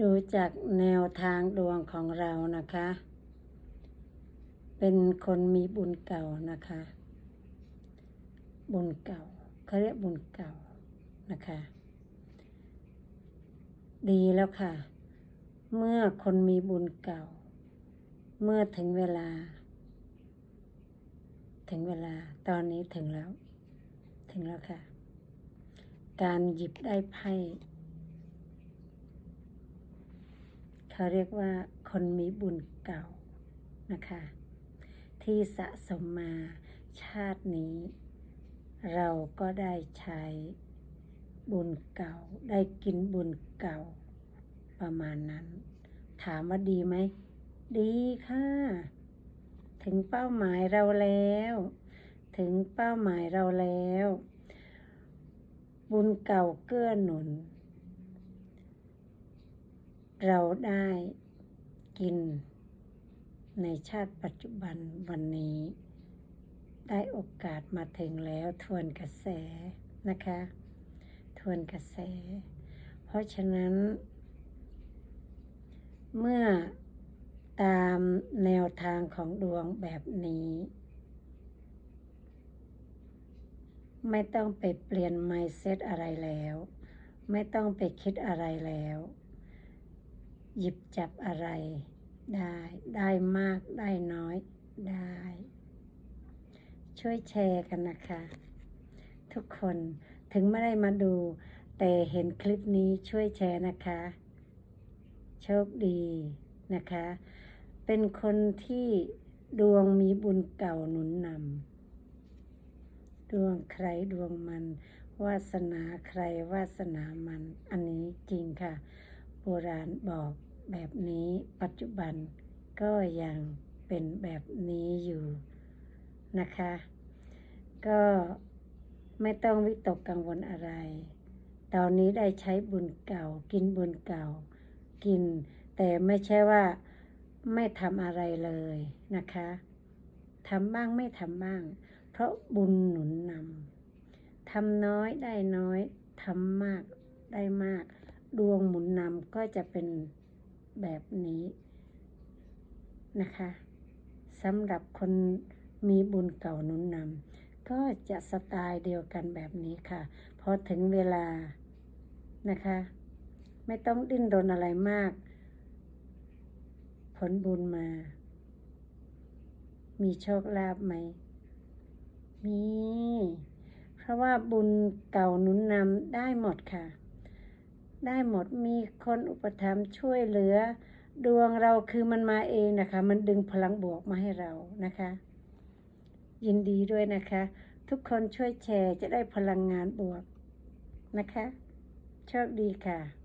ดูจากแนวทางดวงของเรานะคะ เป็นคนมีบุญเก่านะคะ บุญเก่าเขาเรียกบุญเก่านะคะ ดีแล้วค่ะ เมื่อคนมีบุญเก่า เมื่อถึงเวลา ถึงเวลาตอนนี้ถึงแล้ว ถึงแล้วค่ะ การหยิบได้ไพ่ เขาเรียกว่าคนมีบุญเก่านะคะ ที่สะสมมาชาตินี้ เราก็ได้ใช้บุญเก่า ได้กินบุญเก่า ประมาณนั้น ถามว่าดีไหม ดีค่ะ ถึงเป้าหมายเราแล้ว ถึงเป้าหมายเราแล้ว บุญเก่าเกื้อหนุน เราได้กินในชาติปัจจุบันวันนี้ ได้โอกาสมาถึงแล้วทวนกระแสนะคะ ทวนกระแส เพราะฉะนั้น เมื่อตามแนวทางของดวงแบบนี้ ไม่ต้องไปเปลี่ยน mindset อะไรแล้ว ไม่ต้องไปคิดอะไรแล้ว หยิบจับอะไร ได้ ได้มากได้น้อยได้ ช่วยแชร์กันนะคะ ทุกคนถึงไม่ได้มาดู แต่เห็นคลิปนี้ช่วยแชร์นะคะ โชคดีนะคะ เป็นคนที่ดวงมีบุญเก่าหนุนนำดวงใครดวงมัน วาสนาใครวาสนามัน อันนี้จริงค่ะ โบราณบอกแบบนี้ปัจจุบันก็ยังเป็นแบบนี้อยู่นะคะ ก็ไม่ต้องวิตกกังวลอะไร ตอนนี้ได้ใช้บุญเก่า กินบุญเก่า กิน แต่ไม่ใช่ว่าไม่ทำอะไรเลยนะคะทำบ้างไม่ทำบ้าง เพราะบุญหนุนนำทำน้อยได้น้อยทำมากได้มาก ดวงหมุนนำก็จะเป็นแบบนี้นะคะสำหรับคนมีบุญเก่าหนุนนำก็จะสไตล์เดียวกันแบบนี้ค่ะ พอถึงเวลานะคะ ไม่ต้องดิ้นรนอะไรมาก ผลบุญมา มีโชคลาภไหมมีเพราะว่าบุญเก่าหนุนนำได้หมดค่ะ ได้หมดมีคนอุปถัมภ์ช่วยเหลือ ดวงเราคือมันมาเองนะคะ มันดึงพลังบวกมาให้เรานะคะ ยินดีด้วยนะคะ ทุกคนช่วยแชร์จะได้พลังงานบวกนะคะ โชคดีค่ะ